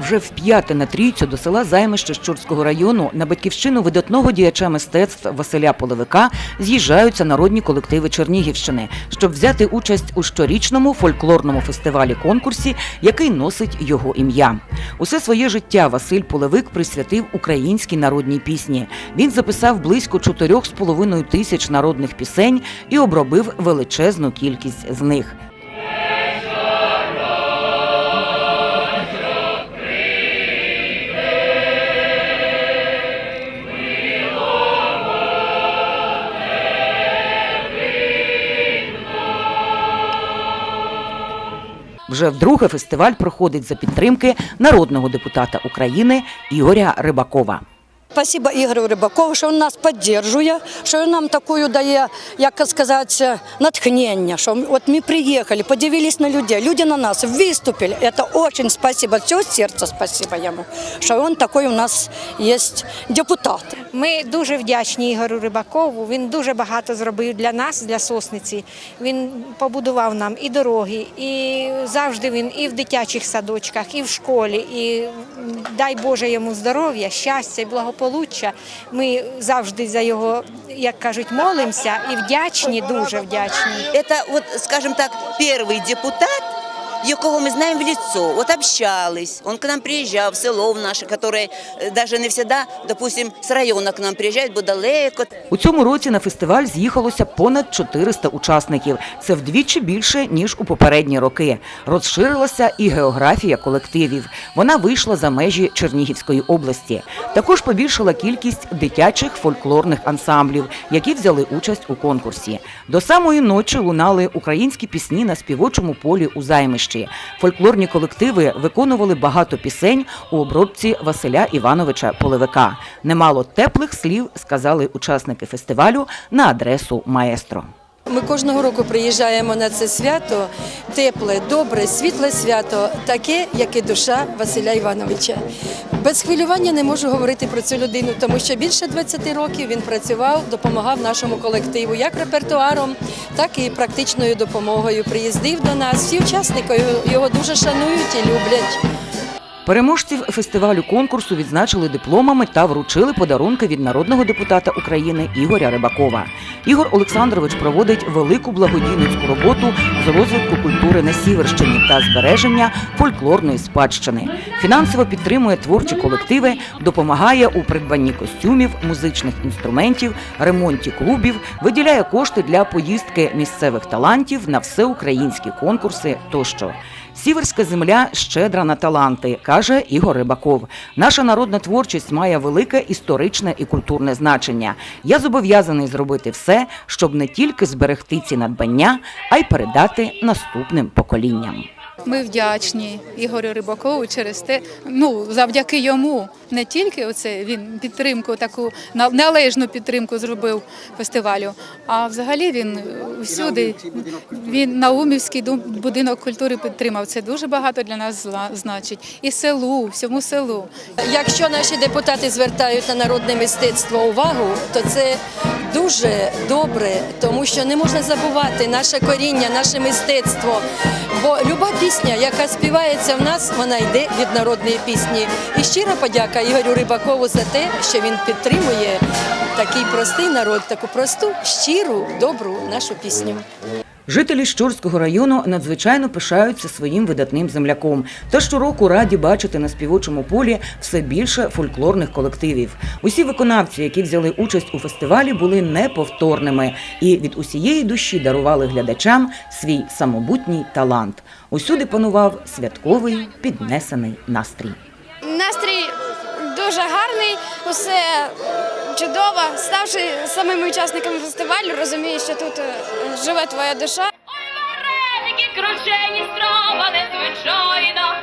Вже вп'яте на трійцю до села Займище Щурського району на батьківщину видатного діяча мистецтв Василя Половика з'їжджаються народні колективи Чернігівщини, щоб взяти участь у щорічному фольклорному фестивалі конкурсі, який носить його ім'я. Усе своє життя Василь Половик присвятив українській народній пісні. Він записав близько 4,5 тисяч народних пісень і обробив величезну кількість з них. Вже вдруге фестиваль проходить за підтримки народного депутата України Ігоря Рибакова. Спасибо Ігорю Рибакову, що він нас підтримує, що він нам таку дає, як сказати, натхнення, що от ми приїхали, подивились на людей, люди на нас виступили. Це дуже спасибо, всього серця спасибо йому, що він такий у нас є депутат. Ми дуже вдячні Ігорю Рибакову. Він дуже багато зробив для нас, для сосниці. Він побудував нам і дороги, і завжди він і в дитячих садочках, і в школі. І дай Боже йому здоров'я, щастя і благополуччя. Ми завжди за його, як кажуть, молимося і вдячні, дуже вдячні. Це, от, скажем так, перший депутат, якого ми знаємо в лицо. От общались, он к нам приїжджав село в наше, которое э, даже не всегда, допустим, з району к нам приїжджають, бо далеко. У цьому році на фестиваль з'їхалося понад 400 учасників. Це вдвічі більше ніж у попередні роки. Розширилася і географія колективів. Вона вийшла за межі Чернігівської області. Також побільшила кількість дитячих фольклорних ансамблів, які взяли участь у конкурсі. До самої ночі лунали українські пісні на співочому полі у займищі. Фольклорні колективи виконували багато пісень у обробці Василя Івановича Полевика. Немало теплих слів сказали учасники фестивалю на адресу маестро. Ми кожного року приїжджаємо на це свято, тепле, добре, світле свято, таке, як і душа Василя Івановича. Без хвилювання не можу говорити про цю людину, тому що більше 20 років він працював, допомагав нашому колективу як репертуаром, так і практичною допомогою. Приїздив до нас. Всі учасники його- дуже шанують і люблять. Переможців фестивалю конкурсу відзначили дипломами та вручили подарунки від народного депутата України Ігоря Рибакова. Ігор Олександрович проводить велику благодійницьку роботу з розвитку культури на Сіверщині та збереження фольклорної спадщини. Фінансово підтримує творчі колективи, допомагає у придбанні костюмів, музичних інструментів, ремонті клубів, виділяє кошти для поїздки місцевих талантів на всеукраїнські конкурси тощо. Сіверська земля щедра на таланти, каже Ігор Рибаков. Наша народна творчість має велике історичне і культурне значення. Я зобов'язаний зробити все, щоб не тільки зберегти ці надбання, а й передати наступним поколінням. Ми вдячні Ігорю Рибакову через те, ну завдяки йому не тільки оце він підтримку, таку належну підтримку зробив фестивалю, а взагалі він усюди він Наумівський будинок культури підтримав. Це дуже багато для нас значить. І селу, всьому селу. Якщо наші депутати звертають на народне мистецтво увагу, то це дуже добре, тому що не можна забувати наше коріння, наше мистецтво. Бо люба пісня, яка співається в нас, вона йде від народної пісні. І щира подяка Ігорю Рибакову за те, що він підтримує такий простий народ, таку просту, щиру, добру нашу пісню. Жителі Щурського району надзвичайно пишаються своїм видатним земляком. Та щороку раді бачити на співочому полі все більше фольклорних колективів. Усі виконавці, які взяли участь у фестивалі, були неповторними і від усієї душі дарували глядачам свій самобутній талант. Усюди панував святковий піднесений настрій. Настрій дуже гарний, усе чудово. Ставши самими учасниками фестивалю, розумієш, що тут е, живе твоя душа. Ой, вареники, кручені строба незвичайна,